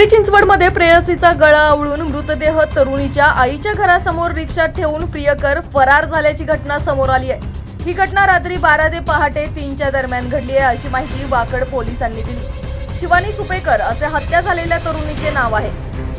पिंपरी चिंचवडमध्ये प्रेयसीचा गळा आवळून मृतदेह तरुणीच्या आईच्या घरासमोर रिक्षात ठेवून प्रियकर फरार झाल्याची घटना समोर आली आहे. ही घटना रात्री बारा ते पहाटे तीनच्या दरम्यान घडली आहे अशी माहिती वाकड पोलिसांनी दिली. शिवानी सुपेकर असे हत्या झालेल्या तरुणीचे नाव आहे.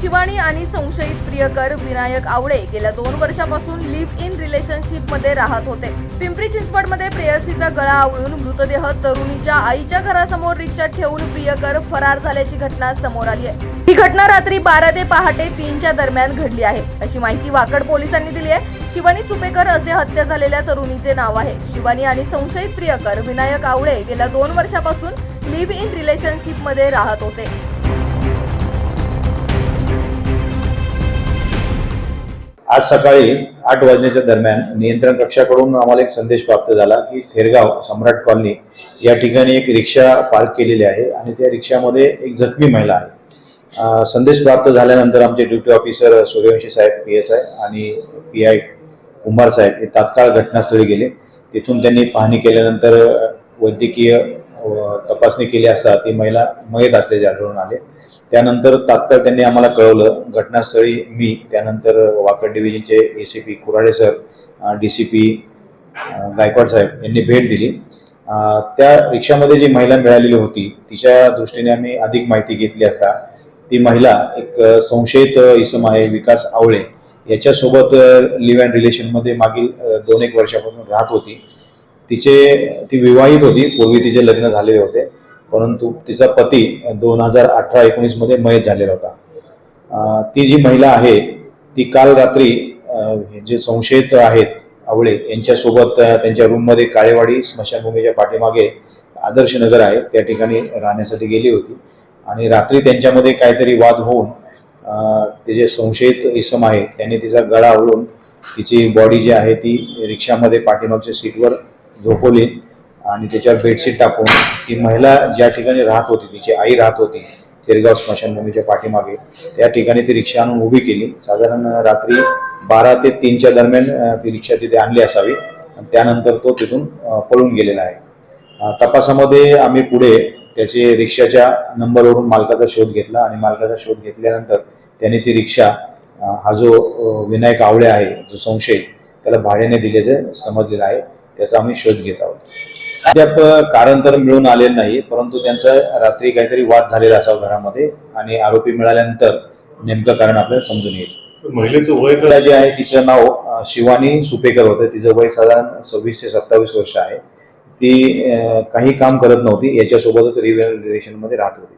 शिवानी आणि संशयित प्रियकर विनायक आवळे गेल्या दोन वर्षापासून लिव्ह इन रिलेशनशिपमध्ये राहत होते. पिंपरी चिंचवडमध्ये प्रेयसीचा गळा आवळून मृतदेह तरुणीच्या आईच्या घरासमोर रिक्षात ठेवून प्रियकर फरार झाल्याची घटना समोर आली आहे. ही घटना रात्री बारा ते पहाटे तीनच्या दरम्यान घडली आहे. अशी माहिती वाकड पोलिसांनी दिली आहे. शिवानी सुपेकर असे हत्या झालेल्या तरुणीचे नाव आहे. शिवानी आणि संशयित प्रियकर विनायक आवळे गेल्या दोन वर्षापासून लिव्ह इन रिलेशनशिपमध्ये राहत होते. आज सकाळी आठ वाजण्याच्या दरम्यान नियंत्रण कक्षाकडून आम्हाला एक संदेश प्राप्त झाला की थेरगाव सम्राट कॉलनी या ठिकाणी एक रिक्षा पार्क केलेली आहे आणि त्या रिक्षामध्ये एक जखमी महिला आहे. संदेश प्राप्त झाल्यानंतर आमचे ड्युटी ऑफिसर सूर्यवंशी साहेब पी एस आय आणि पी आय कुंभार साहेब हे तात्काळ घटनास्थळी गेले. तिथून त्यांनी पाहणी केल्यानंतर वैद्यकीय तपासणी केली असता ती महिला मयत असल्याचे आढळून आले. त्यानंतर तात्काळ त्यांनी आम्हाला कळवलं. घटनास्थळी मी त्यानंतर Wakad डिव्हिजनचे A C P Kurade sir D C P Gaikwad साहेब यांनी भेट दिली. त्या रिक्षामध्ये जी महिला मिळालेली होती तिच्या दृष्टीने आम्ही अधिक माहिती घेतली असता ती महिला एक संशयित इसम आहे विकास आवळे. याच्यासोबत लिव्ह अँड रिलेशनमध्ये मागील दोन एक वर्षापासून राहत होती. तिचे ती विवाहित होती. पूर्वी तिचे लग्न झालेले होते. परंतु तिचा पती दोन हजार अठरा एकोणीसमध्ये मयत झालेला होता. ती जी महिला आहे ती काल रात्री जे संशयित आहेत आवळे यांच्यासोबत त्यांच्या रूममध्ये काळेवाडी स्मशानभूमीच्या पाठीमागे आदर्श नगर आहे. त्या ठिकाणी राहण्यासाठी गेली होती. आणि रात्री त्यांच्यामध्ये काहीतरी वाद होऊन ते जे संशयित इसम आहे त्यांनी तिचा गळा आवळून तिची बॉडी जी आहे ती रिक्षामध्ये पाठीमागच्या सीटवर झोपवली. आणि त्याच्यावर बेडशीट टाकून ती महिला ज्या ठिकाणी राहत होती तिची आई राहत होती तेरगाव स्मशानभूमीच्या पाठीमागे त्या ठिकाणी ती रिक्षा आणून उभी केली. साधारण रात्री बारा ते तीनच्या दरम्यान ती रिक्षा तिथे आणली असावी. आणि त्यानंतर तो तिथून पळून गेलेला आहे. तपासामध्ये आम्ही पुढे त्याचे रिक्षाच्या नंबरवरून मालकाचा शोध घेतला आणि मालकाचा शोध घेतल्यानंतर त्याने ती रिक्षा हा जो विनायक आवळे आहे जो संशय त्याला भाड्याने दिल्याचं समजलेलं आहे. त्याचा आम्ही शोध घेत आहोत. अद्याप कारण तर मिळून आलेलं नाही परंतु त्यांचा रात्री काहीतरी वाद झालेला असावा घरामध्ये आणि आरोपी मिळाल्यानंतर नेमकं कारण आपल्याला समजून येईल. महिलेचं वय जी आहे तिचं नाव शिवानी सुपेकर होतं. तिचं वय साधारण सव्वीस ते सत्तावीस वर्ष आहे. ती काही काम करत नव्हती. याच्यासोबतच रिलेशनमध्ये राहत होती.